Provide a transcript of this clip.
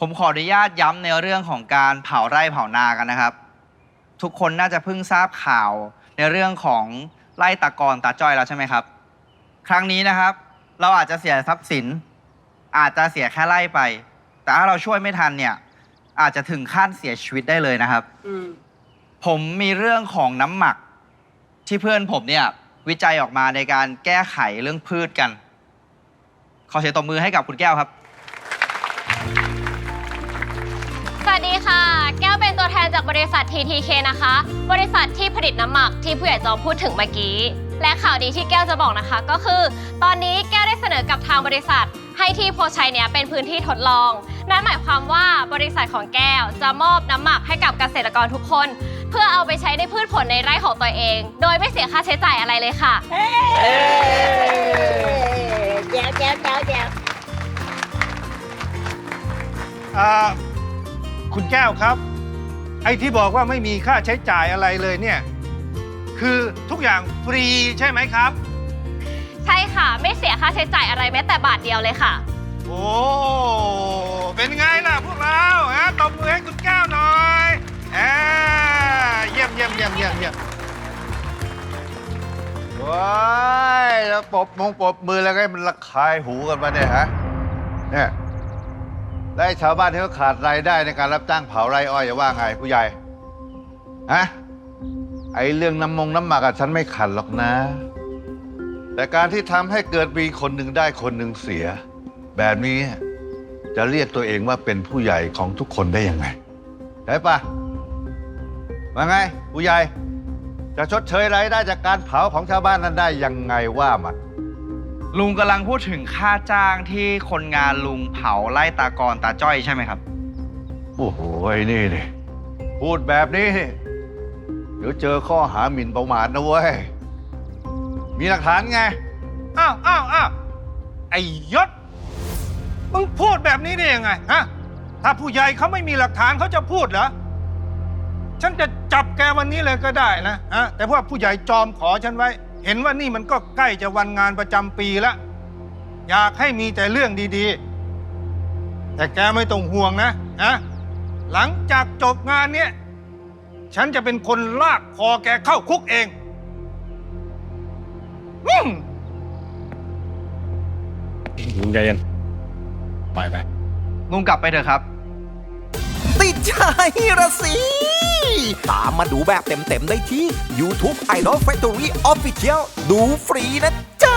ผมขออนุญาตย้ำในเรื่องของการเผาไร่เผานากันนะครับ ทุกคนน่าจะเพิ่งทราบข่าวในเรื่องของไร่ตะกอนตาจ้อยแล้วใช่ไหมครับ ครั้งนี้นะครับ เราอาจจะเสียทรัพย์สิน อาจจะเสียแค่ไร่ไป แต่ถ้าเราช่วยไม่ทันเนี่ย อาจจะถึงขั้นเสียชีวิตได้เลยนะครับ อืม ผมมีเรื่องของน้ำหมัก ที่เพื่อนผมเนี่ย วิจัยออกมาในการแก้ไขเรื่องพืชกัน ขอเสียงตบมือให้กับคุณแก้วครับ สวัสดีค่ะ แก้วเป็นตัวแทนจากบริษัท TTK นะคะ บริษัทที่ผลิตน้ำหมักที่ผู้ใหญ่จอมพูดถึงเมื่อกี้ และข่าวดีที่แก้วจะบอกนะคะ ก็คือ ตอนนี้แก้วได้เสนอกับทางบริษัท ให้ที่โพชัยเนี่ยเป็นพื้นที่ทดลอง นั่นหมายความว่าบริษัทของแก้วจะมอบน้ำหมักให้กับเกษตรกรทุกคน เพื่อเอาไปใช้ในพืชผลในไร่ของตัวเอง โดยไม่เสียค่าใช้จ่ายอะไรเลยค่ะแจ๋วแจ๋วแจ๋วแจ๋วอ่า คุณแก้วครับ ไอ้ที่บอกว่าไม่มีค่าใช้จ่ายอะไรเลยเนี่ย คือทุกอย่างฟรีใช่ไหมครับ ใช่ค่ะ ไม่เสียค่าใช้จ่ายอะไรแม้แต่บาทเดียวเลยค่ะ โอ้เป็นไงล่ะพวกเราฮะตบมือให้คุณแก้วหน่อยแอาเยี่ยมเยี่ยมเยี่ยมเยี่ยมเยี่ยมว้ายแล้วปรบมงปรบมือแล้วก็ให้มันระคายหูกันมาเนี่ยฮะเนี่ย แล้วไอ้ชาวบ้านที่เขาขาดรายได้ในการรับจ้างเผาไรอ้อยจะว่าไงผู้ใหญ่ฮะไอ้เรื่องน้ำมงน้ำหมักอะฉันไม่ขัดหรอกนะ แต่การที่ทำให้เกิดมีคนหนึ่งได้คนหนึ่งเสีย แบบนี้จะเรียกตัวเองว่าเป็นผู้ใหญ่ของทุกคนได้ยังไงใช่ปะว่าไง ผู้ใหญ่ จะชดเชยรายได้จากการเผาของชาวบ้านนั้นได้ยังไงว่ามา ลุงกำลังพูดถึงค่าจ้างที่คนงานลุงเผาไล่ตากรตาจ้อยใช่ไหมครับ โอ้โหไอ้นี่นี่พูดแบบนี้นี่เดี๋ยวเจอข้อหาหมิ่นประมาทนะเว้ย มีหลักฐานไง อ้าวอ้าวอ้าวไอ้ยศ มึงพูดแบบนี้ได้ยังไงฮะ ถ้าผู้ใหญ่เขาไม่มีหลักฐานเขาจะพูดเหรอ ฉันจะจับแกวันนี้เลยก็ได้นะฮะ แต่ว่าผู้ใหญ่จอมขอฉันไว้ เห็นว่านี่มันก็ใกล้จะวันงานประจำปีแล้วอยากให้มีแต่เรื่องดีๆ แต่แกไม่ต้องห่วงนะนะหลังจากจบงานเนี้ยฉันจะเป็นคนลากคอแกเข้าคุกเองอืมลุงใจเย็นไปไปลุงกลับไปเถอะครับ ติดใจระสิ ตามมาดูแบบเต็มๆได้ที่ YouTube Idol Factory Official ดูฟรีนะจ๊ะ